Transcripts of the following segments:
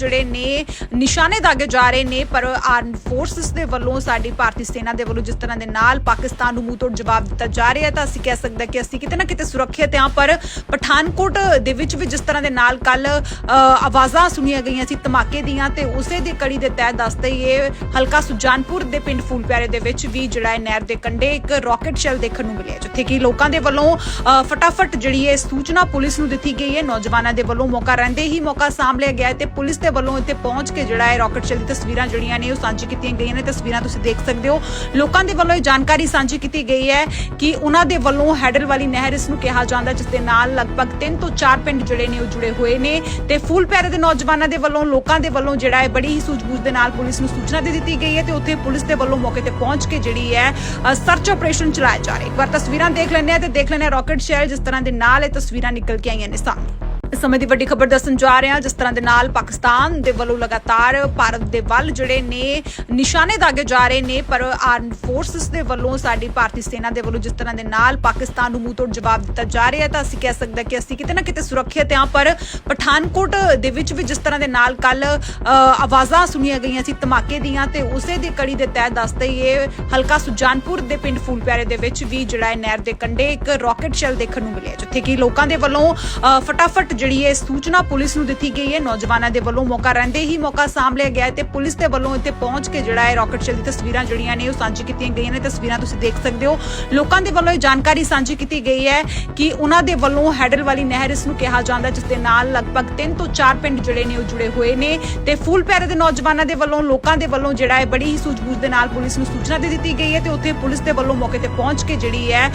ਜਿਹੜੇ ਨੇ ਨਿਸ਼ਾਨੇ ਦਾਗੇ ਜਾ ਰਹੇ ਨੇ ਪਰ ਆਰਮ ਫੋਰਸਸ ਦੇ ਵੱਲੋਂ ਸਾਡੀ ਭਾਰਤੀ ਸੈਨਾ ਦੇ ਵੱਲੋਂ ਜਿਸ ਤਰ੍ਹਾਂ ਦੇ ਨਾਲ ਪਾਕਿਸਤਾਨ ਨੂੰ ਮੂੰਹ ਤੋੜ ਜਵਾਬ ਦਿੱਤਾ ਜਾ ਰਿਹਾ ਤਾਂ ਅਸੀਂ ਕਹਿ ਸਕਦੇ ਕਿ ਅਸੀਂ ਕਿਤੇ ਨਾ ਕਿਤੇ ਸੁਰੱਖਿਅਤ ਹਾਂ ਪਰ ਪਠਾਨਕੋਟ ਦੇ ਵਿੱਚ ਵੀ ਜਿਸ ਤਰ੍ਹਾਂ ਦੇ ਨਾਲ ਕੱਲ ਆਵਾਜ਼ਾਂ ਸੁਣੀਆਂ ਗਈਆਂ ਸੀ ਧਮਾਕੇ ਦੀਆਂ ਤੇ ਉਸੇ ਦੀ ਕੜੀ ਦੇ ਤਹਿਤ ਦੱਸਦੇ ਹੀ ਇਹ ਹਲਕਾ ਸੁਜਾਨਪੁਰ ਦੇ ਪਿੰਡ ਫੂਲਪਿਆਰੇ ਦੇ ਵਿੱਚ ਵੀ ਜਿਹੜਾ ਹੈ ਨਹਿਰ ਦੇ ਕੰਢੇ ਇੱਕ ਰਾਕਟ ਸ਼ੈਲ ਦੇਖਣ ਨੂੰ ਮਿਲਿਆ ਜਿੱਥੇ ਕਿ ਲੋਕਾਂ ਦੇ ਵੱਲੋਂ ਅ, ਫਟਾਫਟ ਜਿਹੜੀ ਹੈ ਸੂਚਨਾ ਪੁਲਿਸ ਨੂੰ ਦਿੱਤੀ ਗਈ ਹੈ ਨੌਜਵਾਨਾਂ ਦੇ ਵੱਲੋਂ ਮੌਕਾ ਰਹਿੰਦੇ ਹੀ ਮੌਕਾ ਸਾਂਭ ਲਿਆ ਗਿਆ ਤੇ ਪੁਲਿਸ ਦੇ ਵੱਲੋਂ ਇੱਥੇ ਪਹੁੰਚ ਕੇ ਜਿਹੜਾ ਹੈ ਰਾਕਟ ਸ਼ੈਲ ਦੀ ਤਸਵੀਰਾਂ ਜਿਹੜੀਆਂ ਨੇ ਉਹ ਸਾਂਝੀ ਕੀਤੀਆਂ ਗਈਆਂ ਨੇ। ਤਸਵੀਰਾਂ ਤੁਸੀਂ ਦੇਖ ਸਕਦੇ ਹੋ। ਲੋਕਾਂ ਦੇ ਵੱਲੋਂ ਇਹ ਜਾਣਕਾਰੀ ਸਾਂਝੀ ਕੀਤੀ ਗਈ ਹੈ ਕਿ ਉਹਨਾਂ ਦੇ ਵੱਲੋਂ ਹੈਡਲ ਵਾਲੀ ਨਹਿਰ ਇਸ ਨੂੰ ਕਿਹਾ ਜਾਂਦਾ, ਜਿਸ ਦੇ ਨਾਲ ਲਗਭਗ 3 ਤੋਂ 4 ਪਿੰਡ ਜਿਹੜੇ ਨੇ ਉਹ ਜੁੜੇ ਹੋਏ ਨੇ ਤੇ ਫੂਲ ਪਿਆਰੇ ਦੇ ਨੌਜਵਾਨਾਂ ਦੇ ਵੱਲੋਂ, ਲੋਕਾਂ ਦੇ ਵੱਲੋਂ ਜਿਹੜਾ ਹੈ ਬੜੀ ਹੀ ਸੂਝ-ਬੂਝ ਦੇ ਨਾਲ ਪੁਲਿਸ ਨੂੰ ਸੂਚਨਾ ਦੇ ਦਿੱਤੀ ਗਈ ਹੈ ਤੇ ਉੱਥੇ ਪੁਲਿਸ ਦੇ ਵੱਲੋਂ ਮੌਕੇ ਤੇ ਪਹੁੰਚ ਕੇ ਜਿਹੜੀ ਹੈ ਸਰਚ ਆਪਰੇਸ਼ਨ ਚਲਾਇਆ ਜਾ ਰਿਹਾ ਹੈ। ਇੱਕ ਵਾਰ ਤਸਵੀਰਾਂ ਦੇਖ ਲੈਂਦੇ ਆ ਤੇ ਦੇਖ ਲੈਂਦੇ ਆ ਰਾਕਟ ਸ਼ੈਲ ਜਿਸ ਤਰ੍ਹਾਂ ਦੇ ਨਾਲ ਇਹ ਤਸਵੀਰਾਂ ਨਿਕਲ ਕੇ ਆਈਆਂ ਨੇ ਸਾਹਮਣੇ। ਸਮੇਂ ਦੀ ਵੱਡੀ ਖਬਰ ਦੱਸਣ ਜਾ ਰਹੇ ਹਾਂ। ਜਿਸ ਤਰ੍ਹਾਂ ਦੇ ਨਾਲ ਪਾਕਿਸਤਾਨ ਦੇ ਵੱਲੋਂ ਲਗਾਤਾਰ ਭਾਰਤ ਦੇ ਵੱਲ ਜਿਹੜੇ ਨੇ ਨਿਸ਼ਾਨੇ ਦਾਗੇ ਜਾ ਰਹੇ ਨੇ ਪਰ ਆਰਮ ਫੋਰਸਸ ਦੇ ਵੱਲੋਂ ਸਾਡੀ ਭਾਰਤੀ ਸੈਨਾ ਦੇ ਵੱਲੋਂ ਜਿਸ ਤਰ੍ਹਾਂ ਦੇ ਨਾਲ ਪਾਕਿਸਤਾਨ ਨੂੰ ਮੂੰਹ ਤੋੜ ਜਵਾਬ ਦਿੱਤਾ ਜਾ ਰਿਹਾ ਤਾਂ ਅਸੀਂ ਕਹਿ ਸਕਦੇ ਕਿ ਅਸੀਂ ਕਿਤੇ ਨਾ ਕਿਤੇ ਸੁਰੱਖਿਅਤ ਹਾਂ। ਪਰ ਪਠਾਨਕੋਟ ਦੇ ਵਿੱਚ ਵੀ ਜਿਸ ਤਰ੍ਹਾਂ ਦੇ ਨਾਲ ਕੱਲ ਆਵਾਜ਼ਾਂ ਸੁਣੀਆਂ ਗਈਆਂ ਸੀ ਧਮਾਕੇ ਦੀਆਂ ਤੇ ਉਸੇ ਦੀ ਕੜੀ ਦੇ ਤਹਿਤ ਦੱਸਦੇ ਹੀ ਇਹ ਹਲਕਾ ਸੁਜਾਨਪੁਰ ਦੇ ਪਿੰਡ ਫੂਲਪਿਆਰੇ ਦੇ ਵਿੱਚ ਵੀ ਜਿਹੜਾ ਹੈ ਨਹਿਰ ਦੇ ਕੰਢੇ ਇੱਕ ਰਾਕਟ ਸ਼ੈਲ ਦੇਖਣ ਨੂੰ ਮਿਲਿਆ ਜਿੱਥੇ ਕਿ ਲੋਕਾਂ ਦੇ ਵੱਲੋਂ ਅ, ਫਟਾਫਟ ਜਿਹੜੀ ਹੈ ਸੂਚਨਾ ਪੁਲਿਸ ਨੂੰ ਦਿੱਤੀ ਗਈ ਹੈ, ਨੌਜਵਾਨਾਂ ਦੇ ਵੱਲੋਂ ਮੌਕਾ ਰਹਿੰਦੇ ਹੀ ਮੌਕਾ ਸਾਂਭ ਲਿਆ ਗਿਆ ਤੇ ਪੁਲਿਸ ਦੇ ਵੱਲੋਂ ਇੱਥੇ ਪਹੁੰਚ ਕੇ ਜਿਹੜਾ ਹੈ ਰਾਕਟ ਸ਼ੈਲ ਦੀ ਤਸਵੀਰਾਂ ਜਿਹੜੀਆਂ ਨੇ ਉਹ ਸਾਂਝੀ ਕੀਤੀਆਂ ਗਈਆਂ ਨੇ। ਤਸਵੀਰਾਂ ਤੁਸੀਂ ਦੇਖ ਸਕਦੇ ਹੋ। ਲੋਕਾਂ ਦੇ ਵੱਲੋਂ ਇਹ ਜਾਣਕਾਰੀ ਸਾਂਝੀ ਕੀਤੀ ਗਈ ਹੈ ਕਿ ਉਹਨਾਂ ਦੇ ਵੱਲੋਂ ਹੈਡਲ ਵਾਲੀ ਨਹਿਰ ਇਸ ਨੂੰ ਕਿਹਾ ਜਾਂਦਾ, ਜਿਸ ਦੇ ਨਾਲ ਲਗਭਗ 3 ਤੋਂ 4 ਪਿੰਡ ਜਿਹੜੇ ਨੇ ਉਹ ਜੁੜੇ ਹੋਏ ਨੇ ਤੇ ਫੂਲ ਪੈਰੇ ਦੇ ਨੌਜਵਾਨਾਂ ਦੇ ਵੱਲੋਂ, ਲੋਕਾਂ ਦੇ ਵੱਲੋਂ ਜਿਹੜਾ ਹੈ ਬੜੀ ਹੀ ਸੂਝ-ਬੂਝ ਦੇ ਨਾਲ ਪੁਲਿਸ ਨੂੰ ਸੂਚਨਾ ਦੇ ਦਿੱਤੀ ਗਈ ਹੈ ਤੇ ਉੱਥੇ ਪੁਲਿਸ ਦੇ ਵੱਲੋਂ ਮੌਕੇ ਤੇ ਪਹੁੰਚ ਕੇ ਜਿਹੜੀ ਹੈ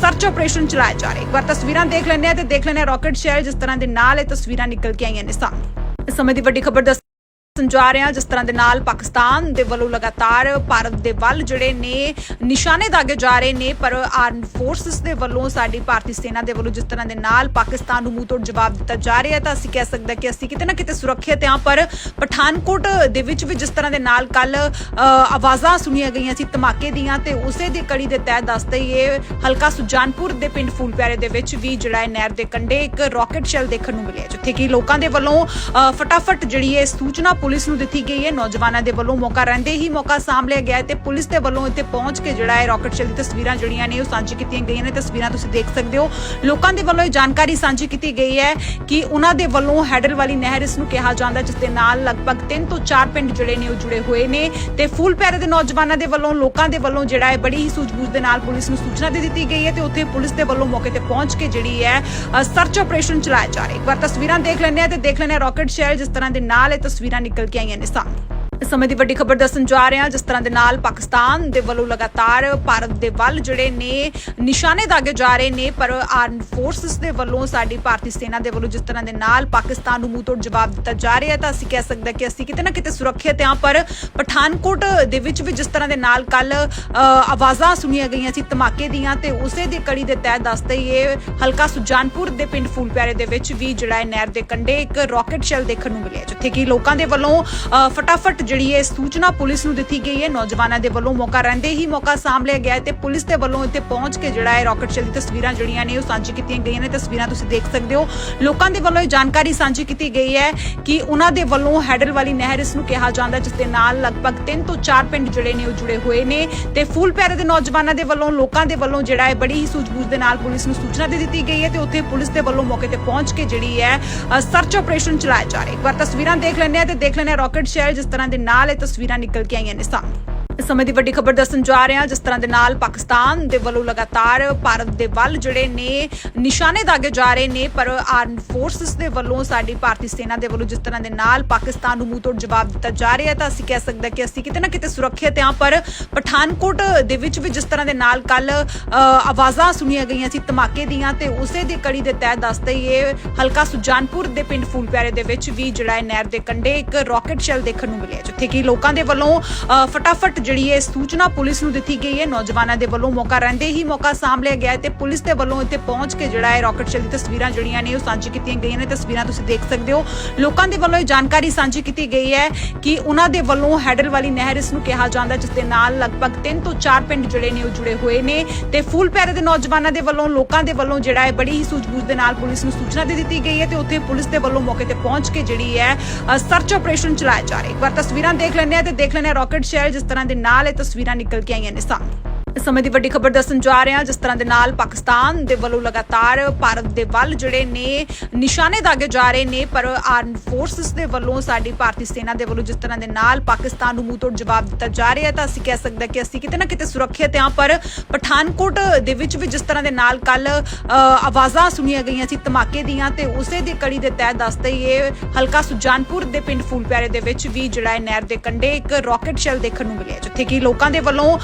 ਸਰਚ ਆਪਰੇਸ਼ਨ ਚਲਾਇਆ ਜਾ ਰਿਹਾ ਹੈ। ਇੱਕ ਵਾਰ ਤਸਵੀਰਾਂ ਦੇਖ ਲੈਂਦੇ ਆ ਤੇ ਦੇਖ ਲੈਂਦੇ ਆ ਰਾਕਟ ਸ਼ੈਲ ਜਿਸ ਤਰ੍ਹਾਂ ਦੇ ਨਾਲ ਇਹ ਤਸਵੀਰਾਂ ਨਿਕਲ ਕੇ ਆਈਆਂ ਨੇ ਸਾਹਮਣੇ। ਇਸ ਸਮੇਂ ਦੀ ਵੱਡੀ ਖਬਰ ਦੱਸ ਸੰਜਾ ਰਿਹਾ ਜਿਸ ਤਰ੍ਹਾਂ ਦੇ ਨਾਲ ਪਾਕਿਸਤਾਨ ਦੇ ਵੱਲੋਂ ਲਗਾਤਾਰ ਭਾਰਤ ਦੇ ਵੱਲ ਜਿਹੜੇ ਨੇ ਨਿਸ਼ਾਨੇ ਦਾਗੇ ਜਾ ਰਹੇ ਨੇ ਪਰ ਆਰਮ ਫੋਰਸਸ ਦੇ ਵੱਲੋਂ ਸਾਡੀ ਭਾਰਤੀ ਸੈਨਾ ਦੇ ਵੱਲੋਂ ਜਿਸ ਤਰ੍ਹਾਂ ਦੇ ਨਾਲ ਪਾਕਿਸਤਾਨ ਨੂੰ ਮੂੰਹ ਤੋੜ ਜਵਾਬ ਦਿੱਤਾ ਜਾ ਰਿਹਾ ਤਾਂ ਅਸੀਂ ਕਹਿ ਸਕਦੇ ਕਿ ਅਸੀਂ ਕਿਤੇ ਨਾ ਕਿਤੇ ਸੁਰੱਖਿਅਤ ਹਾਂ ਪਰ ਪਠਾਨਕੋਟ ਦੇ ਵਿੱਚ ਵੀ ਜਿਸ ਤਰ੍ਹਾਂ ਦੇ ਨਾਲ ਕੱਲ ਆਵਾਜ਼ਾਂ ਸੁਣੀਆਂ ਗਈਆਂ ਸੀ ਧਮਾਕੇ ਦੀਆਂ ਤੇ ਉਸੇ ਦੀ ਕੜੀ ਦੇ ਤਹਿਤ ਦੱਸਦੇ ਹੀ ਇਹ ਹਲਕਾ ਸੁਜਾਨਪੁਰ ਦੇ ਪਿੰਡ ਫੂਲਪਿਆਰੇ ਦੇ ਵਿੱਚ ਵੀ ਜਿਹੜਾ ਹੈ ਨਹਿਰ ਦੇ ਕੰਢੇ ਇੱਕ ਰਾਕਟ ਸ਼ੈਲ ਦੇਖਣ ਨੂੰ ਮਿਲਿਆ ਜਿੱਥੇ ਕਿ ਲੋਕਾਂ ਦੇ ਵੱਲੋਂ ਅ, ਫਟਾਫਟ ਜਿਹੜੀ ਹੈ ਸੂਚਨਾ ਪੁਲਿਸ ਨੂੰ ਦਿੱਤੀ ਗਈ ਹੈ। ਨੌਜਵਾਨਾਂ ਦੇ ਵੱਲੋਂ ਮੌਕਾ ਰਹਿੰਦੇ ਹੀ ਮੌਕਾ ਸਾਂਭ ਲਿਆ ਗਿਆ ਤੇ ਪੁਲਿਸ ਦੇ ਵੱਲੋਂ ਇੱਥੇ ਪਹੁੰਚ ਕੇ ਜਿਹੜਾ ਹੈ ਰਾਕਟ ਸ਼ੈਲ ਦੀ ਤਸਵੀਰਾਂ ਜਿਹੜੀਆਂ ਨੇ ਉਹ ਸਾਂਝੀ ਕੀਤੀਆਂ ਗਈਆਂ ਨੇ। ਤਸਵੀਰਾਂ ਤੁਸੀਂ ਦੇਖ ਸਕਦੇ ਹੋ। ਲੋਕਾਂ ਦੇ ਵੱਲੋਂ ਇਹ ਜਾਣਕਾਰੀ ਸਾਂਝੀ ਕੀਤੀ ਗਈ ਹੈ ਕਿ ਉਹਨਾਂ ਦੇ ਵੱਲੋਂ ਹੈਡਲ ਵਾਲੀ ਨਹਿਰ ਇਸ ਨੂੰ ਕਿਹਾ ਜਾਂਦਾ, ਜਿਸ ਦੇ ਨਾਲ ਲਗਭਗ 3 ਤੋਂ 4 ਪਿੰਡ ਜਿਹੜੇ ਨੇ ਉਹ ਜੁੜੇ ਹੋਏ ਨੇ ਤੇ ਫੂਲ ਪੈਰੇ ਦੇ ਨੌਜਵਾਨਾਂ ਦੇ ਵੱਲੋਂ, ਲੋਕਾਂ ਦੇ ਵੱਲੋਂ ਜਿਹੜਾ ਹੈ ਬੜੀ ਹੀ ਸੂਝ-ਬੂਝ ਦੇ ਨਾਲ ਪੁਲਿਸ ਨੂੰ ਸੂਚਨਾ ਦੇ ਦਿੱਤੀ ਗਈ ਹੈ ਤੇ ਉੱਥੇ ਪੁਲਿਸ ਦੇ ਵੱਲੋਂ ਮੌਕੇ ਤੇ ਪਹੁੰਚ ਕੇ ਜਿਹੜੀ ਹੈ ਸਰਚ ਆਪਰੇਸ਼ਨ ਚਲਾਇਆ ਜਾ ਰਿਹਾ ਹੈ। ਇੱਕ ਵਾਰ ਤਸਵੀਰਾਂ ਦੇਖ ਲੈਂਦੇ ਆ ਤੇ ਦੇਖ ਲੈਂਦੇ ਆ ਰਾਕਟ ਸ਼ੈਲ ਜਿਸ ਤਰ੍ਹਾਂ ਦੇ ਨਾਲ ਇਹ ਤਸਵੀਰਾਂ ਨਿਕਲ ਕੇ ਆਈਆਂ ਨੇ ਸਾਹਮਣੇ ਇਸ ਸਮੇਂ ਦੀ ਵੱਡੀ ਖਬਰ ਦੱਸਣ ਜਾ ਰਹੇ ਹਾਂ। ਜਿਸ ਤਰ੍ਹਾਂ ਦੇ ਨਾਲ ਪਾਕਿਸਤਾਨ ਦੇ ਵੱਲੋਂ ਲਗਾਤਾਰ ਭਾਰਤ ਦੇ ਵੱਲ ਜਿਹੜੇ ਨੇ, ਨਿਸ਼ਾਨੇ ਦਾਗੇ ਜਾ ਰਹੇ ਨੇ, ਪਰ ਆਰਮ ਫੋਰਸਸ ਦੇ ਵੱਲੋਂ, ਸਾਡੀ ਭਾਰਤੀ ਸੈਨਾ ਦੇ ਵੱਲੋਂ ਜਿਸ ਤਰ੍ਹਾਂ ਦੇ ਨਾਲ ਪਾਕਿਸਤਾਨ ਨੂੰ ਮੂੰਹ ਤੋੜ ਜਵਾਬ ਦਿੱਤਾ ਜਾ ਰਿਹਾ ਹੈ, ਤਾਂ ਅਸੀਂ ਕਹਿ ਸਕਦੇ ਹਾਂ ਕਿ ਅਸੀਂ ਕਿਤੇ ਨਾ ਕਿਤੇ ਸੁਰੱਖਿਅਤ ਹਾਂ। ਪਰ ਪਠਾਨਕੋਟ ਦੇ ਵਿੱਚ ਵੀ ਜਿਸ ਤਰ੍ਹਾਂ ਦੇ ਨਾਲ ਕੱਲ ਆਵਾਜ਼ਾਂ ਸੁਣੀਆਂ ਗਈਆਂ ਸੀ ਧਮਾਕੇ ਦੀਆਂ ਤੇ ਉਸੇ ਦੀ ਕੜੀ ਦੇ ਤਹਿਤ ਦੱਸਦੇ ਹੀ ਇਹ ਹਲਕਾ ਸੁਜਾਨਪੁਰ ਦੇ ਪਿੰਡ ਫੂਲਪਿਆਰੇ ਦੇ ਵਿੱਚ ਵੀ ਜਿਹੜਾ ਹੈ ਨਹਿਰ ਦੇ ਕੰਢੇ ਇੱਕ ਰਾਕਟ ਸ਼ੈਲ ਦੇਖਣ ਨੂੰ ਮਿਲਿਆ, ਜਿੱਥੇ ਕਿ ਲੋਕਾਂ ਦੇ ਵੱਲੋਂ ਫਟਾਫਟ ਜਿਹੜੀ ਹੈ ਸੂਚਨਾ ਪੁਲਿਸ ਨੂੰ ਦਿੱਤੀ ਗਈ ਹੈ, ਨੌਜਵਾਨਾਂ ਦੇ ਵੱਲੋਂ ਮੌਕਾ ਰਹਿੰਦੇ ਹੀ ਮੌਕਾ ਸਾਂਭ ਲਿਆ ਗਿਆ ਤੇ ਪੁਲਿਸ ਦੇ ਵੱਲੋਂ ਇੱਥੇ ਪਹੁੰਚ ਕੇ ਜਿਹੜਾ ਹੈ ਰਾਕਟ ਸ਼ੈਲ ਦੀ ਤਸਵੀਰਾਂ ਜਿਹੜੀਆਂ ਨੇ ਉਹ ਸਾਂਝੀ ਕੀਤੀਆਂ ਗਈਆਂ ਨੇ। ਤਸਵੀਰਾਂ ਤੁਸੀਂ ਦੇਖ ਸਕਦੇ ਹੋ। ਲੋਕਾਂ ਦੇ ਵੱਲੋਂ ਇਹ ਜਾਣਕਾਰੀ ਸਾਂਝੀ ਕੀਤੀ ਗਈ ਹੈ ਕਿ ਉਹਨਾਂ ਦੇ ਵੱਲੋਂ ਹੈਡਲ ਵਾਲੀ ਨਹਿਰ ਇਸ ਨੂੰ ਕਿਹਾ ਜਾਂਦਾ, ਜਿਸ ਦੇ ਨਾਲ ਲਗਭਗ 3 ਤੋਂ 4 ਪਿੰਡ ਜਿਹੜੇ ਨੇ ਉਹ ਜੁੜੇ ਹੋਏ ਨੇ ਤੇ ਫੂਲ ਪੈਰੇ ਦੇ ਨੌਜਵਾਨਾਂ ਦੇ ਵੱਲੋਂ, ਲੋਕਾਂ ਦੇ ਵੱਲੋਂ ਜਿਹੜਾ ਹੈ ਬੜੀ ਹੀ ਸੂਝ-ਬੂਝ ਦੇ ਨਾਲ ਪੁਲਿਸ ਨੂੰ ਸੂਚਨਾ ਦੇ ਦਿੱਤੀ ਗਈ ਹੈ ਤੇ ਉੱਥੇ ਪੁਲਿਸ ਦੇ ਵੱਲੋਂ ਮੌਕੇ ਤੇ ਪਹੁੰਚ ਕੇ ਜਿਹੜੀ ਹੈ ਸਰਚ ਆਪਰੇਸ਼ਨ ਚਲਾਇਆ ਜਾ ਰਿਹਾ। ਹੈ ਇੱਕ ਵਾਰ ਤਸਵੀਰਾਂ ਦੇਖ ਲੈਂਦੇ ਆ ਤੇ ਦੇਖ ਲੈਂਦੇ ਆ ਰਾਕਟ ਸ਼ੈਲ ਜਿਸ ਤਰ੍ਹਾਂ ਦੇ ਨਾਲ ਇਹ ਤਸਵੀਰਾਂ ਨਿਕਲ ਕੇ ਆਈਆਂ ਨੇ ਸਾਹਮਣੇ। ਇਸ ਸਮੇਂ ਦੀ ਵੱਡੀ ਖਬਰ ਦੱਸਣ ਜਾ ਰਹੇ ਹਾਂ। ਜਿਸ ਤਰ੍ਹਾਂ ਦੇ ਨਾਲ ਪਾਕਿਸਤਾਨ ਦੇ ਵੱਲੋਂ ਲਗਾਤਾਰ ਭਾਰਤ ਦੇ ਵੱਲ ਜਿਹੜੇ ਨੇ ਨਿਸ਼ਾਨੇ ਦਾਗੇ ਜਾ ਰਹੇ ਨੇ, ਪਰ ਆਰਮ ਫੋਰਸਸ ਦੇ ਵੱਲੋਂ, ਸਾਡੀ ਭਾਰਤੀ ਸੈਨਾ ਦੇ ਵੱਲੋਂ ਜਿਸ ਤਰ੍ਹਾਂ ਦੇ ਨਾਲ ਪਾਕਿਸਤਾਨ ਨੂੰ ਮੂੰਹ ਤੋੜ ਜਵਾਬ ਦਿੱਤਾ ਜਾ ਰਿਹਾ ਤਾਂ ਅਸੀਂ ਕਹਿ ਸਕਦੇ ਹਾਂ ਕਿ ਅਸੀਂ ਕਿਤੇ ਨਾ ਕਿਤੇ ਸੁਰੱਖਿਅਤ ਹਾਂ। ਪਰ ਪਠਾਨਕੋਟ ਦੇ ਵਿੱਚ ਵੀ ਜਿਸ ਤਰ੍ਹਾਂ ਦੇ ਨਾਲ ਕੱਲ ਆਵਾਜ਼ਾਂ ਸੁਣੀਆਂ ਗਈਆਂ ਸੀ ਧਮਾਕੇ ਦੀਆਂ, ਤੇ ਉਸੇ ਦੀ ਕੜੀ ਦੇ ਤਹਿਤ ਦੱਸਦੇ ਹੀ ਇਹ ਹਲਕਾ ਸੁਜਾਨਪੁਰ ਦੇ ਪਿੰਡ ਫੂਲਪਿਆਰੇ ਦੇ ਵਿੱਚ ਵੀ ਜਿਹੜਾ ਹੈ ਨਹਿਰ ਦੇ ਕੰਢੇ ਇੱਕ ਰਾਕਟ ਸ਼ੈਲ ਦੇਖਣ ਨੂੰ ਮਿਲਿਆ ਜਿੱਥੇ ਕਿ ਲੋਕਾਂ ਦੇ ਵੱਲੋਂ ਫਟਾਫਟ ਜਿਹੜੀ ਹੈ ਸੂਚਨਾ ਪੁਲਿਸ ਨੂੰ ਦਿੱਤੀ ਗਈ ਹੈ, ਨੌਜਵਾਨਾਂ ਦੇ ਵੱਲੋਂ ਮੌਕਾ ਰਹਿੰਦੇ ਹੀ ਮੌਕਾ ਸਾਂਭ ਲਿਆ ਗਿਆ ਤੇ ਪੁਲਿਸ ਦੇ ਵੱਲੋਂ ਇੱਥੇ ਪਹੁੰਚ ਕੇ ਜਿਹੜਾ ਹੈ ਰਾਕਟ ਸ਼ੈਲ ਦੀ ਤਸਵੀਰਾਂ ਜਿਹੜੀਆਂ ਨੇ ਉਹ ਸਾਂਝੀ ਕੀਤੀਆਂ ਗਈਆਂ ਨੇ। ਤਸਵੀਰਾਂ ਤੁਸੀਂ ਦੇਖ ਸਕਦੇ ਹੋ। ਲੋਕਾਂ ਦੇ ਵੱਲੋਂ ਇਹ ਜਾਣਕਾਰੀ ਸਾਂਝੀ ਕੀਤੀ ਗਈ ਹੈ ਕਿ ਉਹਨਾਂ ਦੇ ਵੱਲੋਂ ਹੈਡਲ ਵਾਲੀ ਨਹਿਰ ਇਸ ਨੂੰ ਕਿਹਾ ਜਾਂਦਾ, ਜਿਸ ਦੇ ਨਾਲ ਲਗਭਗ 3 ਤੋਂ 4 ਪਿੰਡ ਜਿਹੜੇ ਨੇ ਉਹ ਜੁੜੇ ਹੋਏ ਨੇ ਤੇ ਫੂਲ ਪੈਰੇ ਦੇ ਨੌਜਵਾਨਾਂ ਦੇ ਵੱਲੋਂ, ਲੋਕਾਂ ਦੇ ਵੱਲੋਂ ਜਿਹੜਾ ਹੈ ਬੜੀ ਹੀ ਸੂਝ-ਬੂਝ ਦੇ ਨਾਲ ਪੁਲਿਸ ਨੂੰ ਸੂਚਨਾ ਦੇ ਦਿੱਤੀ ਗਈ ਹੈ ਤੇ ਉੱਥੇ ਪੁਲਿਸ ਦੇ ਵੱਲੋਂ ਮੌਕੇ ਤੇ ਪਹੁੰਚ ਕੇ ਜਿਹੜੀ ਹੈ ਸਰਚ ਆਪਰੇਸ਼ਨ ਚਲਾਇਆ ਜਾ ਰਿਹਾ ਹੈ। ਇੱਕ ਵਾਰ ਤਸਵੀਰਾਂ ਦੇਖ ਲੈਂਦੇ ਆ ਤੇ ਦੇਖ ਲੈਂਦੇ ਆ ਰਾਕਟ ਸ਼ੈਲ ਜਿਸ ਤਰ੍ਹਾਂ ਦੇ ਨਾਲ ਇਹ ਤਸਵੀਰਾਂ ਨਿਕਲ ਕੇ ਆਈਆਂ ਨੇ ਸਾਹਮਣੇ। ਇਸ ਸਮੇਂ ਦੀ ਵੱਡੀ ਖਬਰ ਦੱਸਣ ਜਾ ਰਹੇ ਹਾਂ। ਜਿਸ ਤਰ੍ਹਾਂ ਦੇ ਨਾਲ ਪਾਕਿਸਤਾਨ ਦੇ ਵੱਲੋਂ ਲਗਾਤਾਰ ਭਾਰਤ ਦੇ ਵੱਲ ਜਿਹੜੇ ਨੇ, ਨਿਸ਼ਾਨੇ ਦਾਗੇ ਜਾ ਰਹੇ ਨੇ, ਪਰ ਆਰਮ ਫੋਰਸਸ ਦੇ ਵੱਲੋਂ, ਸਾਡੀ ਭਾਰਤੀ ਸੈਨਾ ਦੇ ਵੱਲੋਂ ਜਿਸ ਤਰ੍ਹਾਂ ਦੇ ਨਾਲ ਪਾਕਿਸਤਾਨ ਨੂੰ ਮੂੰਹ ਤੋੜ ਜਵਾਬ ਦਿੱਤਾ ਜਾ ਰਿਹਾ ਤਾਂ ਅਸੀਂ ਕਹਿ ਸਕਦੇ ਹਾਂ ਕਿ ਅਸੀਂ ਕਿਤੇ ਨਾ ਕਿਤੇ ਸੁਰੱਖਿਅਤ ਹਾਂ। ਪਰ ਪਠਾਨਕੋਟ ਦੇ ਵਿੱਚ ਵੀ ਜਿਸ ਤਰ੍ਹਾਂ ਦੇ ਨਾਲ ਕੱਲ ਆਵਾਜ਼ਾਂ ਸੁਣੀਆਂ ਗਈਆਂ ਸੀ ਧਮਾਕੇ ਦੀਆਂ, ਤੇ ਉਸੇ ਦੀ ਕੜੀ ਦੇ ਤਹਿਤ ਦੱਸ ਹੀ ਹਲਕਾ ਸੁਜਾਨਪੁਰ ਦੇ ਪਿੰਡ ਫੂਲਪਿਆਰੇ ਦੇ ਵਿੱਚ ਵੀ ਜਿਹੜਾ ਹੈ ਨਹਿਰ ਦੇ ਕੰਢੇ ਇੱਕ ਰਾਕਟ ਸ਼ੈਲ ਦੇਖਣ ਨੂੰ ਮਿਲਿਆ, ਜਿੱਥੇ ਕਿ ਲੋਕਾਂ ਦੇ ਵੱਲੋਂ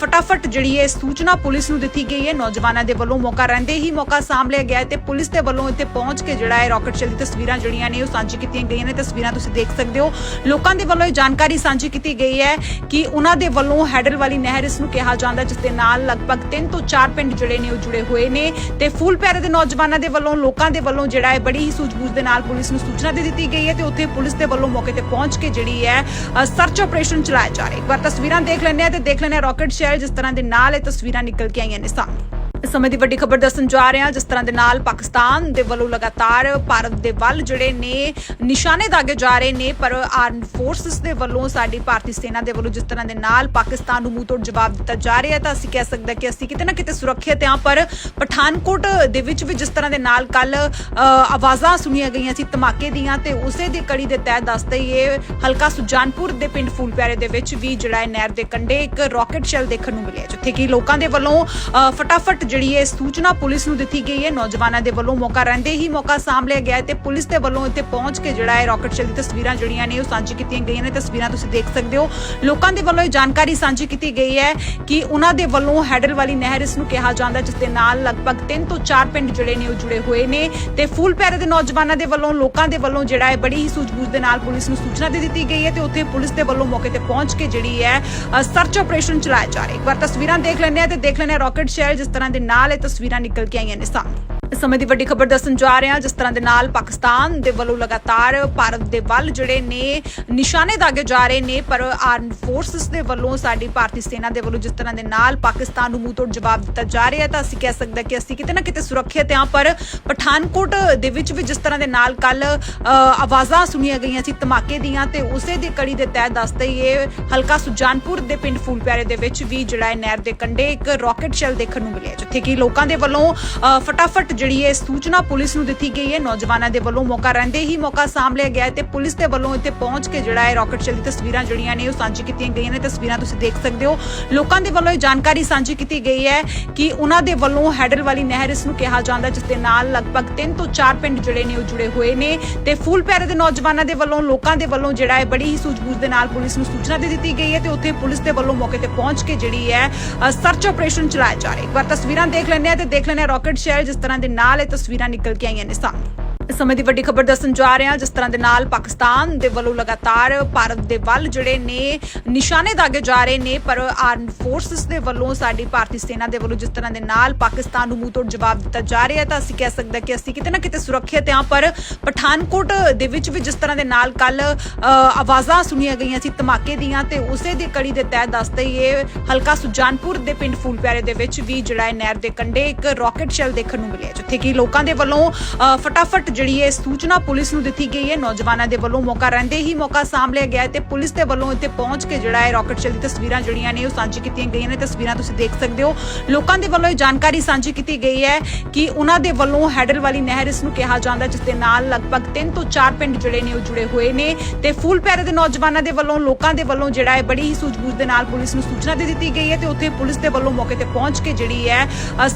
ਫਟਾਫਟ ਜਿਹੜੀ ਹੈ ਸੂਚਨਾ ਪੁਲਿਸ ਨੂੰ ਦਿੱਤੀ ਗਈ ਹੈ, ਨੌਜਵਾਨਾਂ ਦੇ ਵੱਲੋਂ ਮੌਕਾ ਰਹਿੰਦੇ ਹੀ ਮੌਕਾ ਸਾਂਭ ਲਿਆ ਗਿਆ ਤੇ ਪੁਲਿਸ ਦੇ ਵੱਲੋਂ ਇੱਥੇ ਪਹੁੰਚ ਕੇ ਜਿਹੜਾ ਹੈ ਰਾਕਟ ਸ਼ੈਲ ਦੀ ਤਸਵੀਰਾਂ ਜਿਹੜੀਆਂ ਨੇ ਉਹ ਸਾਂਝੀ ਕੀਤੀਆਂ ਗਈਆਂ ਨੇ। ਤਸਵੀਰਾਂ ਤੁਸੀਂ ਦੇਖ ਸਕਦੇ ਹੋ। ਲੋਕਾਂ ਦੇ ਵੱਲੋਂ ਇਹ ਜਾਣਕਾਰੀ ਸਾਂਝੀ ਕੀਤੀ ਗਈ ਹੈ ਕਿ ਉਹਨਾਂ ਦੇ ਵੱਲੋਂ ਹੈਡਲ ਵਾਲੀ ਨਹਿਰ ਇਸ ਨੂੰ ਕਿਹਾ ਜਾਂਦਾ ਜਿਸ ਦੇ ਨਾਲ ਲਗਭਗ 3 ਤੋਂ 4 ਪਿੰਡ ਜਿਹੜੇ ਨੇ ਉਹ ਜੁੜੇ ਹੋਏ ਨੇ ਤੇ ਫੂਲ ਪੈਰੇ ਦੇ ਨੌਜਵਾਨਾਂ ਦੇ ਵੱਲੋਂ, ਲੋਕਾਂ ਦੇ ਵੱਲੋਂ ਜਿਹੜਾ ਹੈ ਬੜੀ ਹੀ ਸੂਝ-ਬੂਝ ਦੇ ਨਾਲ ਪੁਲਿਸ ਨੂੰ ਸੂਚਨਾ ਦੇ ਦਿੱਤੀ ਗਈ ਹੈ ਤੇ ਉੱਥੇ ਪੁਲਿਸ ਦੇ ਵੱਲੋਂ ਮੌਕੇ ਤੇ ਪਹੁੰਚ ਕੇ ਜਿਹੜੀ ਹੈ ਸਰਚ ਆਪਰੇਸ਼ਨ ਚਲਾਇਆ ਜਾ ਰਿਹਾ ਹੈ। ਇੱਕ ਵਾਰ ਤਸਵੀਰਾਂ ਦੇਖ ਲੈਂਦੇ ਆ ਤੇ ਦੇਖ ਲੈਂਦੇ ਆ ਰਾਕਟ ਸ਼ੈਲ ਜਿਸ ਤਰ੍ਹਾਂ ਦੇ ਨਾਲ ਇਹ ਤਸਵੀਰਾਂ ਨਿਕਲ ਕੇ ਆਈਆਂ ਨੇ ਸਾਹਮਣੇ। ਇਸ ਸਮੇਂ ਦੀ ਵੱਡੀ ਖਬਰ ਦੱਸਣ ਜਾ ਰਹੇ ਹਾਂ। ਜਿਸ ਤਰ੍ਹਾਂ ਦੇ ਨਾਲ ਪਾਕਿਸਤਾਨ ਦੇ ਵੱਲੋਂ ਲਗਾਤਾਰ ਭਾਰਤ ਦੇ ਵੱਲ ਜਿਹੜੇ ਨੇ ਨਿਸ਼ਾਨੇ ਦਾਗੇ ਜਾ ਰਹੇ ਨੇ ਪਰ ਆਰਮ ਫੋਰਸਸ ਦੇ ਵੱਲੋਂ ਸਾਡੀ ਭਾਰਤੀ ਸੈਨਾ ਦੇ ਵੱਲੋਂ ਜਿਸ ਤਰ੍ਹਾਂ ਦੇ ਨਾਲ ਪਾਕਿਸਤਾਨ ਨੂੰ ਮੂੰਹ ਤੋੜ ਜਵਾਬ ਦਿੱਤਾ ਜਾ ਰਿਹਾ ਤਾਂ ਅਸੀਂ ਕਹਿ ਸਕਦੇ ਹਾਂ ਕਿ ਅਸੀਂ ਕਿਤੇ ਨਾ ਕਿਤੇ ਸੁਰੱਖਿਅਤ ਹਾਂ ਪਰ ਪਠਾਨਕੋਟ ਦੇ ਵਿੱਚ ਵੀ ਜਿਸ ਤਰ੍ਹਾਂ ਦੇ ਨਾਲ ਕੱਲ ਆਵਾਜ਼ਾਂ ਸੁਣੀਆਂ ਗਈਆਂ ਸੀ ਧਮਾਕੇ ਦੀਆਂ ਤੇ ਉਸੇ ਦੀ ਕੜੀ ਦੇ ਤਹਿਤ ਦੱਸ ਹੀ ਹਲਕਾ ਸੁਜਾਨਪੁਰ ਦੇ ਪਿੰਡ ਫੂਲਪਿਆਰੇ ਦੇ ਵਿੱਚ ਵੀ ਜਿਹੜਾ ਹੈ ਨਹਿਰ ਦੇ ਕੰਢੇ ਇੱਕ ਰਾਕਟ ਸ਼ੈਲ ਦੇਖਣ ਨੂੰ ਮਿਲਿਆ ਜਿੱਥੇ ਕਿ ਲੋਕਾਂ ਦੇ ਵੱਲੋਂ ਅ, ਫਟਾਫਟ ਜਿਹੜੀ ਹੈ ਸੂਚਨਾ ਪੁਲਿਸ ਨੂੰ ਦਿੱਤੀ ਗਈ ਹੈ, ਨੌਜਵਾਨਾਂ ਦੇ ਵੱਲੋਂ ਮੌਕਾ ਰਹਿੰਦੇ ਹੀ ਮੌਕਾ ਸਾਂਭ ਲਿਆ ਗਿਆ ਤੇ ਪੁਲਿਸ ਦੇ ਵੱਲੋਂ ਇੱਥੇ ਪਹੁੰਚ ਕੇ ਜਿਹੜਾ ਹੈ ਰਾਕਟ ਸ਼ੈਲ ਦੀ ਤਸਵੀਰਾਂ ਜਿਹੜੀਆਂ ਨੇ ਉਹ ਸਾਂਝੀ ਕੀਤੀਆਂ ਗਈਆਂ ਨੇ। ਤਸਵੀਰਾਂ ਤੁਸੀਂ ਦੇਖ ਸਕਦੇ ਹੋ। ਲੋਕਾਂ ਦੇ ਵੱਲੋਂ ਇਹ ਜਾਣਕਾਰੀ ਸਾਂਝੀ ਕੀਤੀ ਗਈ ਹੈ ਕਿ ਉਹਨਾਂ ਦੇ ਵੱਲੋਂ ਹੈਡਲ ਵਾਲੀ ਨਹਿਰ ਇਸ ਨੂੰ ਕਿਹਾ ਜਾਂਦਾ, ਜਿਸ ਦੇ ਨਾਲ ਲਗਭਗ 3 ਤੋਂ 4 ਪਿੰਡ ਜਿਹੜੇ ਨੇ ਉਹ ਜੁੜੇ ਹੋਏ ਨੇ ਤੇ ਫੂਲ ਪੈਰੇ ਦੇ ਨੌਜਵਾਨਾਂ ਦੇ ਵੱਲੋਂ, ਲੋਕਾਂ ਦੇ ਵੱਲੋਂ ਜਿਹੜਾ ਹੈ ਬੜੀ ਹੀ ਸੂਝ-ਬੂਝ ਦੇ ਨਾਲ ਪੁਲਿਸ ਨੂੰ ਸੂਚਨਾ ਦੇ ਦਿੱਤੀ ਗਈ ਹੈ ਤੇ ਉੱਥੇ ਪੁਲਿਸ ਦੇ ਵੱਲੋਂ ਮੌਕੇ ਤੇ ਪਹੁੰਚ ਕੇ ਜਿਹੜੀ ਹੈ ਸਰਚ ਆਪਰੇਸ਼ਨ ਚਲਾਇਆ ਜਾ ਰਿਹਾ ਹੈ। ਇੱਕ ਵਾਰ ਤਸਵੀਰਾਂ ਦੇਖ ਲੈਂਦੇ ਆ ਤੇ ਦੇਖ ਲੈਂਦੇ ਆ ਰਾਕਟ ਸ਼ੈਲ ਜਿਸ ਤਰ੍ਹਾਂ ਦੇ ਨਾਲ ਇਹ ਤਸਵੀਰਾਂ ਨਿਕਲ ਕੇ ਆਈਆਂ ਨੇ ਸਾਹਮਣੇ। ਇਸ ਸਮੇਂ ਦੀ ਵੱਡੀ ਖਬਰ ਦੱਸਣ ਜਾ ਰਹੇ ਹਾਂ। ਜਿਸ ਤਰ੍ਹਾਂ ਦੇ ਨਾਲ ਪਾਕਿਸਤਾਨ ਦੇ ਵੱਲੋਂ ਲਗਾਤਾਰ ਭਾਰਤ ਦੇ ਵੱਲ ਜਿਹੜੇ ਨੇ ਨਿਸ਼ਾਨੇ ਦਾਗੇ ਜਾ ਰਹੇ ਨੇ, ਪਰ ਆਰਮ ਫੋਰਸਸ ਦੇ ਵੱਲੋਂ ਸਾਡੀ ਭਾਰਤੀ ਸੈਨਾ ਦੇ ਵੱਲੋਂ ਜਿਸ ਤਰ੍ਹਾਂ ਦੇ ਨਾਲ ਪਾਕਿਸਤਾਨ ਨੂੰ ਮੂੰਹ ਤੋੜ ਜਵਾਬ ਦਿੱਤਾ ਜਾ ਰਿਹਾ ਹੈ, ਤਾਂ ਅਸੀਂ ਕਹਿ ਸਕਦੇ ਹਾਂ ਕਿ ਅਸੀਂ ਕਿਤੇ ਨਾ ਕਿਤੇ ਸੁਰੱਖਿਅਤ ਹਾਂ। ਪਰ ਪਠਾਨਕੋਟ ਦੇ ਵਿੱਚ ਵੀ ਜਿਸ ਤਰ੍ਹਾਂ ਦੇ ਨਾਲ ਕੱਲ ਆਵਾਜ਼ਾਂ ਸੁਣੀਆਂ ਗਈਆਂ ਸੀ ਧਮਾਕੇ ਦੀਆਂ ਤੇ ਉਸੇ ਦੀ ਕੜੀ ਦੇ ਤਹਿਤ ਦੱਸਦੇ ਹੀ ਇਹ ਹਲਕਾ ਸੁਜਾਨਪੁਰ ਦੇ ਪਿੰਡ ਫੂਲਪਿਆਰੇ ਦੇ ਵਿੱਚ ਵੀ ਜਿਹੜਾ ਹੈ ਨਹਿਰ ਦੇ ਕੰਢੇ ਇੱਕ ਰਾਕਟ ਸ਼ੈਲ ਦੇਖਣ ਨੂੰ ਮਿਲਿਆ, ਜਿੱਥੇ ਕਿ ਲੋਕਾਂ ਦੇ ਵੱਲੋਂ ਫਟਾਫਟ ਜਿਹੜੀ ਹੈ ਸੂਚਨਾ ਪੁਲਿਸ ਨੂੰ ਦਿੱਤੀ ਗਈ ਹੈ, ਨੌਜਵਾਨਾਂ ਦੇ ਵੱਲੋਂ ਮੌਕਾ ਰਹਿੰਦੇ ਹੀ ਮੌਕਾ ਸਾਂਭ ਲਿਆ ਗਿਆ ਤੇ ਪੁਲਿਸ ਦੇ ਵੱਲੋਂ ਇੱਥੇ ਪਹੁੰਚ ਕੇ ਜਿਹੜਾ ਹੈ ਰਾਕਟ ਸ਼ੈਲ ਤਸਵੀਰਾਂ ਜਿਹੜੀਆਂ ਨੇ ਉਹ ਸਾਂਝੀ ਕੀਤੀਆਂ ਗਈਆਂ ਨੇ। ਤਸਵੀਰਾਂ ਤੁਸੀਂ ਦੇਖ ਸਕਦੇ ਹੋ। ਲੋਕਾਂ ਦੇ ਵੱਲੋਂ ਇਹ ਜਾਣਕਾਰੀ ਸਾਂਝੀ ਕੀਤੀ ਗਈ ਹੈ ਕਿ ਉਹਨਾਂ ਦੇ ਵੱਲੋਂ ਹੈਡਲ ਵਾਲੀ ਨਹਿਰ ਇਸ ਨੂੰ ਕਿਹਾ ਜਾਂਦਾ, ਜਿਸ ਦੇ ਨਾਲ ਲਗਭਗ 3 ਤੋਂ 4 ਪਿੰਡ ਜਿਹੜੇ ਨੇ ਉਹ ਜੁੜੇ ਹੋਏ ਨੇ ਤੇ ਫੂਲ ਪੈਰੇ ਦੇ ਨੌਜਵਾਨਾਂ ਦੇ ਵੱਲੋਂ, ਲੋਕਾਂ ਦੇ ਵੱਲੋਂ ਜਿਹੜਾ ਹੈ ਬੜੀ ਹੀ ਸੂਝ-ਬੂਝ ਦੇ ਨਾਲ ਪੁਲਿਸ ਨੂੰ ਸੂਚਨਾ ਦੇ ਦਿੱਤੀ ਗਈ ਹੈ ਤੇ ਉੱਥੇ ਪੁਲਿਸ ਦੇ ਵੱਲੋਂ ਮੌਕੇ ਤੇ ਪਹੁੰਚ ਕੇ ਜਿਹੜੀ ਹੈ ਸਰਚ ਆਪਰੇਸ਼ਨ ਚਲਾਇਆ ਜਾ ਰਿਹਾ ਹੈ। ਇੱਕ ਵਾਰ ਤਸਵੀਰਾਂ ਦੇਖ ਲੈਂਦੇ ਆ ਤੇ ਦੇਖ ਲੈਂਦੇ ਆ ਰਾਕਟ ਸ਼ਹਿਰ ਜਿਸ ਤਰ੍ਹਾਂ ਦੇ ਨਾਲ ਇਹ ਤਸਵੀਰਾਂ ਨਿਕਲ ਕੇ ਆਈਆਂ ਨੇ ਸਾਹਮਣੇ। ਇਸ ਸਮੇਂ ਦੀ ਵੱਡੀ ਖਬਰ ਦੱਸਣ ਜਾ ਰਹੇ ਹਾਂ। ਜਿਸ ਤਰ੍ਹਾਂ ਦੇ ਨਾਲ ਪਾਕਿਸਤਾਨ ਦੇ ਵੱਲੋਂ ਲਗਾਤਾਰ ਭਾਰਤ ਦੇ ਵੱਲ ਜਿਹੜੇ ਨੇ ਨਿਸ਼ਾਨੇ ਦਾਗੇ ਜਾ ਰਹੇ ਨੇ, ਪਰ ਆਰਮ ਫੋਰਸਸ ਦੇ ਵੱਲੋਂ ਸਾਡੀ ਭਾਰਤੀ ਸੈਨਾ ਦੇ ਵੱਲੋਂ ਜਿਸ ਤਰ੍ਹਾਂ ਦੇ ਨਾਲ ਪਾਕਿਸਤਾਨ ਨੂੰ ਮੂੰਹ ਤੋੜ ਜਵਾਬ ਦਿੱਤਾ ਜਾ ਰਿਹਾ ਤਾਂ ਅਸੀਂ ਕਹਿ ਸਕਦੇ ਕਿ ਅਸੀਂ ਕਿਤੇ ਨਾ ਕਿਤੇ ਸੁਰੱਖਿਅਤ ਹਾਂ। ਪਰ ਪਠਾਨਕੋਟ ਦੇ ਵਿੱਚ ਵੀ ਜਿਸ ਤਰ੍ਹਾਂ ਦੇ ਨਾਲ ਕੱਲ ਆਵਾਜ਼ਾਂ ਸੁਣੀਆਂ ਗਈਆਂ ਸੀ ਧਮਾਕੇ ਦੀਆਂ ਤੇ ਉਸੇ ਦੀ ਕੜੀ ਦੇ ਤਹਿਤ ਦੱਸਦੇ ਹੀ ਇਹ ਹਲਕਾ ਸੁਜਾਨਪੁਰ ਦੇ ਪਿੰਡ ਫੂਲਪਿਆਰੇ ਦੇ ਵਿੱਚ ਵੀ ਜਿਹੜਾ ਹੈ ਨਹਿਰ ਦੇ ਕੰਢੇ ਇੱਕ ਰਾਕਟ ਸ਼ੈਲ ਦੇਖਣ ਨੂੰ ਮਿਲਿਆ, ਜਿੱਥੇ ਕਿ ਲੋਕਾਂ ਦੇ ਵੱਲੋਂ ਫਟਾਫਟ ਜਿਹੜੀ ਹੈ ਸੂਚਨਾ ਪੁਲਿਸ ਨੂੰ ਦਿੱਤੀ ਗਈ ਹੈ, ਨੌਜਵਾਨਾਂ ਦੇ ਵੱਲੋਂ ਮੌਕਾ ਰਹਿੰਦੇ ਹੀ ਮੌਕਾ ਸਾਂਭ ਲਿਆ ਗਿਆ ਤੇ ਪੁਲਿਸ ਦੇ ਵੱਲੋਂ ਇੱਥੇ ਪਹੁੰਚ ਕੇ ਜਿਹੜਾ ਹੈ ਰਾਕਟ ਸ਼ੈਲ ਦੀ ਤਸਵੀਰਾਂ ਜਿਹੜੀਆਂ ਨੇ ਉਹ ਸਾਂਝੀ ਕੀਤੀਆਂ ਗਈਆਂ ਨੇ। ਤਸਵੀਰਾਂ ਤੁਸੀਂ ਦੇਖ ਸਕਦੇ ਹੋ। ਲੋਕਾਂ ਦੇ ਵੱਲੋਂ ਇਹ ਜਾਣਕਾਰੀ ਸਾਂਝੀ ਕੀਤੀ ਗਈ ਹੈ ਕਿ ਉਹਨਾਂ ਦੇ ਵੱਲੋਂ ਹੈਡਲ ਵਾਲੀ ਨਹਿਰ ਇਸ ਨੂੰ ਕਿਹਾ ਜਾਂਦਾ, ਜਿਸ ਦੇ ਨਾਲ ਲਗਭਗ 3 ਤੋਂ 4 ਪਿੰਡ ਜਿਹੜੇ ਨੇ ਉਹ ਜੁੜੇ ਹੋਏ ਨੇ ਤੇ ਫੂਲ ਪੈਰੇ ਦੇ ਨੌਜਵਾਨਾਂ ਦੇ ਵੱਲੋਂ, ਲੋਕਾਂ ਦੇ ਵੱਲੋਂ ਜਿਹੜਾ ਹੈ ਬੜੀ ਹੀ ਸੂਝ-ਬੂਝ ਦੇ ਨਾਲ ਪੁਲਿਸ ਨੂੰ ਸੂਚਨਾ ਦੇ ਦਿੱਤੀ ਗਈ ਹੈ ਤੇ ਉੱਥੇ ਪੁਲਿਸ ਦੇ ਵੱਲੋਂ ਮੌਕੇ ਤੇ ਪਹੁੰਚ ਕੇ ਜਿਹੜੀ ਹੈ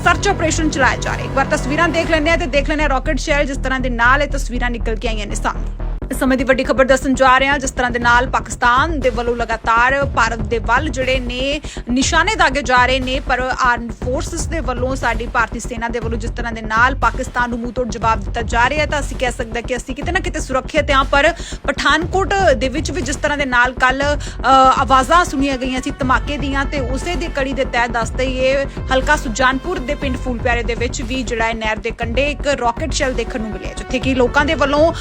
ਸਰਚ ਆਪਰੇਸ਼ਨ ਚਲਾਇਆ ਜਾ ਰਿਹਾ ਹੈ। ਇੱਕ ਵਾਰ ਤਸਵੀਰਾਂ ਦੇਖ ਲੈਂਦੇ ਆ ਤੇ ਦੇਖ ਲੈਂਦੇ ਆ ਰਾਕਟ ਸ਼ੈਲ ਜਿਸ ਤਰ੍ਹਾਂ ਦੇ ਨਾਲ ਇਹ ਤਸਵੀਰਾਂ ਨਿਕਲ ਕੇ ਆਈਆਂ ਨੇ ਸਾਹਮਣੇ। ਇਸ ਸਮੇਂ ਦੀ ਵੱਡੀ ਖਬਰ ਦੱਸਣ ਜਾ ਰਹੇ ਹਾਂ। ਜਿਸ ਤਰ੍ਹਾਂ ਦੇ ਨਾਲ ਪਾਕਿਸਤਾਨ ਦੇ ਵੱਲੋਂ ਲਗਾਤਾਰ ਭਾਰਤ ਦੇ ਵੱਲ ਜਿਹੜੇ ਨੇ, ਨਿਸ਼ਾਨੇ ਦਾਗੇ ਜਾ ਰਹੇ ਨੇ, ਪਰ ਆਰਮਡ ਫੋਰਸਸ ਦੇ ਵੱਲੋਂ, ਸਾਡੀ ਭਾਰਤੀ ਸੈਨਾ ਦੇ ਵੱਲੋਂ ਜਿਸ ਤਰ੍ਹਾਂ ਦੇ ਨਾਲ ਪਾਕਿਸਤਾਨ ਨੂੰ ਮੂੰਹ ਤੋੜ ਜਵਾਬ ਦਿੱਤਾ ਜਾ ਰਿਹਾ ਤਾਂ ਅਸੀਂ ਕਹਿ ਸਕਦੇ ਹਾਂ ਕਿ ਅਸੀਂ ਕਿਤੇ ਨਾ ਕਿਤੇ ਸੁਰੱਖਿਅਤ ਹਾਂ। ਪਰ ਪਠਾਨਕੋਟ ਦੇ ਵਿੱਚ ਵੀ ਜਿਸ ਤਰ੍ਹਾਂ ਦੇ ਨਾਲ ਕੱਲ ਆਵਾਜ਼ਾਂ ਸੁਣੀਆਂ ਗਈਆਂ ਸੀ ਧਮਾਕੇ ਦੀਆਂ ਤੇ ਉਸੇ ਦੀ ਕੜੀ ਦੇ ਤਹਿਤ ਦੱਸ ਹੀ ਹਲਕਾ ਸੁਜਾਨਪੁਰ ਦੇ ਪਿੰਡ ਫੂਲਪਿਆਰੇ ਦੇ ਵਿੱਚ ਵੀ ਜਿਹੜਾ ਹੈ ਨਹਿਰ ਦੇ ਕੰਢੇ ਇੱਕ ਰਾਕਟ ਸ਼ੈਲ ਦੇਖਣ ਨੂੰ ਮਿਲਿਆ, ਜਿੱਥੇ ਕਿ ਲੋਕਾਂ ਦੇ ਵੱਲੋਂ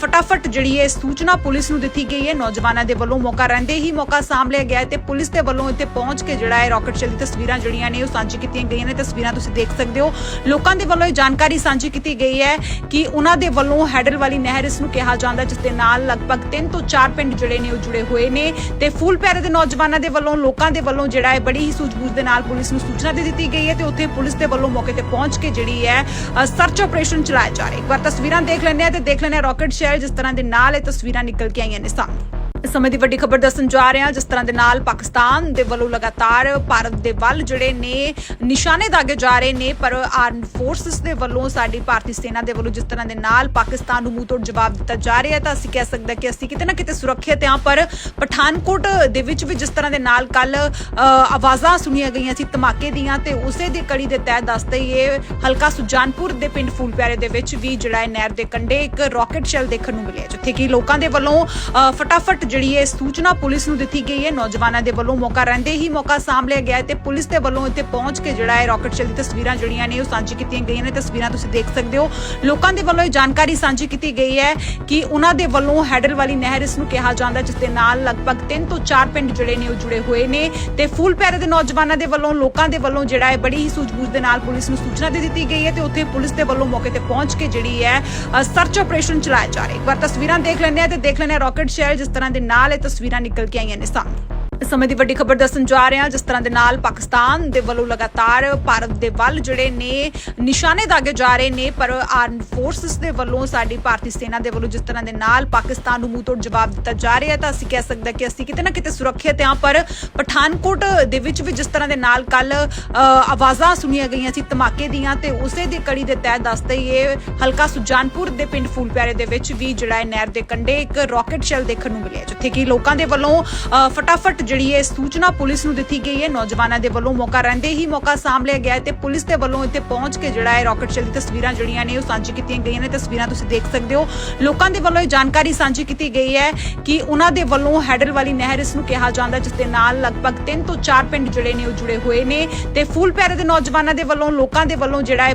ਫਟਾਫਟ ਜਿਹੜੀ ਹੈ ਸੂਚਨਾ ਪੁਲਿਸ ਨੂੰ ਦਿੱਤੀ ਗਈ ਹੈ, ਨੌਜਵਾਨਾਂ ਦੇ ਵੱਲੋਂ ਮੌਕਾ ਰਹਿੰਦੇ ਹੀ ਮੌਕਾ ਸਾਂਭ ਲਿਆ ਗਿਆ ਤੇ ਪੁਲਿਸ ਦੇ ਵੱਲੋਂ ਇੱਥੇ ਪਹੁੰਚ ਕੇ ਜਿਹੜਾ ਹੈ ਰਾਕਟ ਸ਼ੈਲ ਦੀ ਤਸਵੀਰਾਂ ਜਿਹੜੀਆਂ ਨੇ ਉਹ ਸਾਂਝੀ ਕੀਤੀਆਂ ਗਈਆਂ ਨੇ। ਤਸਵੀਰਾਂ ਤੁਸੀਂ ਦੇਖ ਸਕਦੇ ਹੋ। ਲੋਕਾਂ ਦੇ ਵੱਲੋਂ ਇਹ ਜਾਣਕਾਰੀ ਸਾਂਝੀ ਕੀਤੀ ਗਈ ਹੈ ਕਿ ਉਹਨਾਂ ਦੇ ਵੱਲੋਂ ਹੈਡਰ ਵਾਲੀ ਨਹਿਰ ਇਸ ਨੂੰ ਕਿਹਾ ਜਾਂਦਾ ਜਿਸ ਦੇ ਨਾਲ ਲਗਭਗ 3 ਤੋਂ 4 ਪਿੰਡ ਜਿਹੜੇ ਨੇ ਉਹ ਜੁੜੇ ਹੋਏ ਨੇ ਤੇ ਫੂਲ ਪੈਰੇ ਦੇ ਨੌਜਵਾਨਾਂ ਦੇ ਵੱਲੋਂ, ਲੋਕਾਂ ਦੇ ਵੱਲੋਂ ਜਿਹੜਾ ਹੈ ਬੜੀ ਹੀ ਸੂਝ-ਬੂਝ ਦੇ ਨਾਲ ਪੁਲਿਸ ਨੂੰ ਸੂਚਨਾ ਦੇ ਦਿੱਤੀ ਗਈ ਹੈ ਤੇ ਉੱਥੇ ਪੁਲਿਸ ਦੇ ਵੱਲੋਂ ਮੌਕੇ ਤੇ ਪਹੁੰਚ ਕੇ ਜਿਹੜੀ ਹੈ ਸਰਚ ਆਪਰੇਸ਼ਨ ਚਲਾਇਆ ਜਾ ਰਿਹਾ ਹੈ। ਇੱਕ ਵਾਰ ਤਸਵੀਰਾਂ ਦੇਖ ਲੈਂਦੇ ਆ ਤੇ ਦੇਖ ਲੈਂਦੇ ਆ ਰਾਕਟ ਸ਼ਹਿਰ ਜਿਸ ਤਰ੍ਹਾਂ ਦੇ ਨਾਲ ਇਹ ਤਸਵੀਰਾਂ ਨਿਕਲ ਕੇ ਆਈਆਂ ਨੇ ਸਾਹਮਣੇ। ਇਸ ਸਮੇਂ ਦੀ ਵੱਡੀ ਖਬਰ ਦੱਸਣ ਜਾ ਰਹੇ ਹਾਂ। ਜਿਸ ਤਰ੍ਹਾਂ ਦੇ ਨਾਲ ਪਾਕਿਸਤਾਨ ਦੇ ਵੱਲੋਂ ਲਗਾਤਾਰ ਭਾਰਤ ਦੇ ਵੱਲ ਜਿਹੜੇ ਨੇ, ਨਿਸ਼ਾਨੇ ਦਾਗੇ ਜਾ ਰਹੇ ਨੇ, ਪਰ ਆਰਮ ਫੋਰਸਸ ਦੇ ਵੱਲੋਂ ਸਾਡੀ ਭਾਰਤੀ ਸੈਨਾ ਦੇ ਵੱਲੋਂ ਜਿਸ ਤਰ੍ਹਾਂ ਦੇ ਨਾਲ ਪਾਕਿਸਤਾਨ ਨੂੰ ਮੂੰਹ ਤੋੜ ਜਵਾਬ ਦਿੱਤਾ ਜਾ ਰਿਹਾ ਹੈ, ਤਾਂ ਅਸੀਂ ਕਹਿ ਸਕਦੇ ਹਾਂ ਕਿ ਅਸੀਂ ਕਿਤੇ ਨਾ ਕਿਤੇ ਸੁਰੱਖਿਅਤ ਹਾਂ। ਪਰ ਪਠਾਨਕੋਟ ਦੇ ਵਿੱਚ ਵੀ ਜਿਸ ਤਰ੍ਹਾਂ ਦੇ ਨਾਲ ਕੱਲ ਆਵਾਜ਼ਾਂ ਸੁਣੀਆਂ ਗਈਆਂ ਸੀ ਧਮਾਕੇ ਦੀਆਂ ਤੇ ਉਸੇ ਦੀ ਕੜੀ ਦੇ ਤਹਿਤ ਦੱਸਦੇ ਹੀ ਇਹ ਹਲਕਾ ਸੁਜਾਨਪੁਰ ਦੇ ਪਿੰਡ ਫੂਲਪਿਆਰੇ ਦੇ ਵਿੱਚ ਵੀ ਜਿਹੜਾ ਹੈ ਨਹਿਰ ਦੇ ਕੰਢੇ ਇੱਕ ਰਾਕਟ ਸ਼ੈਲ ਦੇਖਣ ਨੂੰ ਮਿਲਿਆ ਜਿੱਥੇ ਕਿ ਲੋਕਾਂ ਦੇ ਵੱਲੋਂ ਫਟਾਫਟ ਜਿਹੜੀ ਹੈ ਸੂਚਨਾ ਪੁਲਿਸ ਨੂੰ ਦਿੱਤੀ ਗਈ ਹੈ, ਨੌਜਵਾਨਾਂ ਦੇ ਵੱਲੋਂ ਮੌਕਾ ਰਹਿੰਦੇ ਹੀ ਮੌਕਾ ਸਾਂਭ ਲਿਆ ਗਿਆ ਤੇ ਪੁਲਿਸ ਦੇ ਵੱਲੋਂ ਇੱਥੇ ਪਹੁੰਚ ਕੇ ਜਿਹੜਾ ਹੈ ਰਾਕਟ ਸ਼ੈਲ ਦੀ ਤਸਵੀਰਾਂ ਜਿਹੜੀਆਂ ਨੇ ਉਹ ਸਾਂਝੀ ਕੀਤੀਆਂ ਗਈਆਂ ਨੇ। ਤਸਵੀਰਾਂ ਤੁਸੀਂ ਦੇਖ ਸਕਦੇ ਹੋ। ਲੋਕਾਂ ਦੇ ਵੱਲੋਂ ਇਹ ਜਾਣਕਾਰੀ ਸਾਂਝੀ ਕੀਤੀ ਗਈ ਹੈ ਕਿ ਉਹਨਾਂ ਦੇ ਵੱਲੋਂ ਹੈਡਲ ਵਾਲੀ ਨਹਿਰ ਇਸ ਨੂੰ ਕਿਹਾ ਜਾਂਦਾ, ਜਿਸ ਦੇ ਨਾਲ ਲਗਭਗ 3 ਤੋਂ 4 ਪਿੰਡ ਜਿਹੜੇ ਨੇ ਉਹ ਜੁੜੇ ਹੋਏ ਨੇ ਤੇ ਫੂਲ ਪੈਰੇ ਦੇ ਨੌਜਵਾਨਾਂ ਦੇ ਵੱਲੋਂ, ਲੋਕਾਂ ਦੇ ਵੱਲੋਂ ਜਿਹੜਾ ਹੈ ਬੜੀ ਹੀ ਸੂਝ-ਬੂਝ ਦੇ ਨਾਲ ਪੁਲਿਸ ਨੂੰ ਸੂਚਨਾ ਦੇ ਦਿੱਤੀ ਗਈ ਹੈ ਤੇ ਉੱਥੇ ਪੁਲਿਸ ਦੇ ਵੱਲੋਂ ਮੌਕੇ ਤੇ ਪਹੁੰਚ ਕੇ ਜਿਹੜੀ ਹੈ ਸਰਚ ਆਪਰੇਸ਼ਨ ਚਲਾਇਆ ਜਾ ਰਿਹਾ ਹੈ। ਇੱਕ ਵਾਰ ਤਸਵੀਰਾਂ ਦੇਖ ਲੈਂਦੇ ਆ ਤੇ ਦੇਖ ਲੈਂਦੇ ਆ ਰਾਕਟ ਸ਼ਹਿਰ ਜਿਸ ਤਰ੍ਹਾਂ ਦੇ ਨਾਲ ਇਹ ਤਸਵੀਰਾਂ ਨਿਕਲ ਕੇ ਆਈਆਂ ਨੇ ਸਾਹਮਣੇ। ਸਮੇਂ ਦੀ ਵੱਡੀ ਖਬਰ ਦੱਸਣ ਜਾ ਰਹੇ ਹਾਂ। ਜਿਸ ਤਰ੍ਹਾਂ ਦੇ ਨਾਲ ਪਾਕਿਸਤਾਨ ਦੇ ਵੱਲੋਂ ਲਗਾਤਾਰ ਭਾਰਤ ਦੇ ਵੱਲ ਜਿਹੜੇ ਨੇ, ਨਿਸ਼ਾਨੇ ਦਾਗੇ ਜਾ ਰਹੇ ਨੇ, ਪਰ ਆਰਮਡ ਫੋਰਸਸ ਦੇ ਵੱਲੋਂ ਸਾਡੀ ਭਾਰਤੀ ਸੈਨਾ ਦੇ ਵੱਲੋਂ ਜਿਸ ਤਰ੍ਹਾਂ ਦੇ ਨਾਲ ਪਾਕਿਸਤਾਨ ਨੂੰ ਮੂੰਹ ਤੋੜ ਜਵਾਬ ਦਿੱਤਾ ਜਾ ਰਿਹਾ ਹੈ, ਤਾਂ ਅਸੀਂ ਕਹਿ ਸਕਦੇ ਹਾਂ ਕਿ ਅਸੀਂ ਕਿਤੇ ਨਾ ਕਿਤੇ ਸੁਰੱਖਿਅਤ ਹਾਂ। ਪਰ ਪਠਾਨਕੋਟ ਦੇ ਵਿੱਚ ਵੀ ਜਿਸ ਤਰ੍ਹਾਂ ਦੇ ਨਾਲ ਕੱਲ ਆਵਾਜ਼ਾਂ ਸੁਣੀਆਂ ਗਈਆਂ ਸੀ ਧਮਾਕੇ ਦੀਆਂ ਤੇ ਉਸੇ ਦੀ ਕੜੀ ਦੇ ਤਹਿਤ ਦੱਸਦੇ ਹੀ ਇਹ ਹਲਕਾ ਸੁਜਾਨਪੁਰ ਦੇ ਪਿੰਡ ਫੂਲਪਿਆਰੇ ਦੇ ਵਿੱਚ ਵੀ ਜਿਹੜਾ ਹੈ ਨਹਿਰ ਦੇ ਕੰਢੇ ਇੱਕ ਰਾਕਟ ਸ਼ੈਲ ਦੇਖਣ ਨੂੰ ਮਿਲਿਆ, ਜਿੱਥੇ ਕਿ ਲੋਕਾਂ ਦੇ ਵੱਲੋਂ ਫਟਾਫਟ ਜਿਹੜੀ ਹੈ ਸੂਚਨਾ ਪੁਲਿਸ ਨੂੰ ਦਿੱਤੀ ਗਈ ਹੈ, ਨੌਜਵਾਨਾਂ ਦੇ ਵੱਲੋਂ ਮੌਕਾ ਰਹਿੰਦੇ ਹੀ ਮੌਕਾ ਸਾਂਭ ਗਿਆ ਤੇ ਪੁਲਿਸ ਦੇ ਵੱਲੋਂ ਇੱਥੇ ਪਹੁੰਚ ਕੇ ਜਿਹੜਾ ਹੈ ਰਾਕਟ ਸ਼ੈਲ ਦੀ ਤਸਵੀਰਾਂ ਜਿਹੜੀਆਂ ਨੇ ਉਹ ਸਾਂਝੀ ਕੀਤੀਆਂ ਗਈਆਂ ਨੇ। ਤਸਵੀਰਾਂ ਤੁਸੀਂ ਦੇਖ ਸਕਦੇ ਹੋ। ਲੋਕਾਂ ਦੇ ਵੱਲੋਂ ਇਹ ਜਾਣਕਾਰੀ ਸਾਂਝੀ ਕੀਤੀ ਗਈ ਹੈ ਕਿ ਉਹਨਾਂ ਦੇ ਵੱਲੋਂ ਹੈਡਲ ਵਾਲੀ ਨਹਿਰ ਇਸ ਨੂੰ ਕਿਹਾ ਜਾਂਦਾ, ਜਿਸ ਦੇ ਨਾਲ ਲਗਭਗ 3 ਤੋਂ 4 ਪਿੰਡ ਜਿਹੜੇ ਨੇ ਉਹ ਜੁੜੇ ਹੋਏ ਨੇ ਤੇ ਫੂਲ ਪੈਰੇ ਦੇ ਨੌਜਵਾਨਾਂ ਦੇ ਵੱਲੋਂ, ਲੋਕਾਂ ਦੇ ਵੱਲੋਂ ਜਿਹੜਾ ਹੈ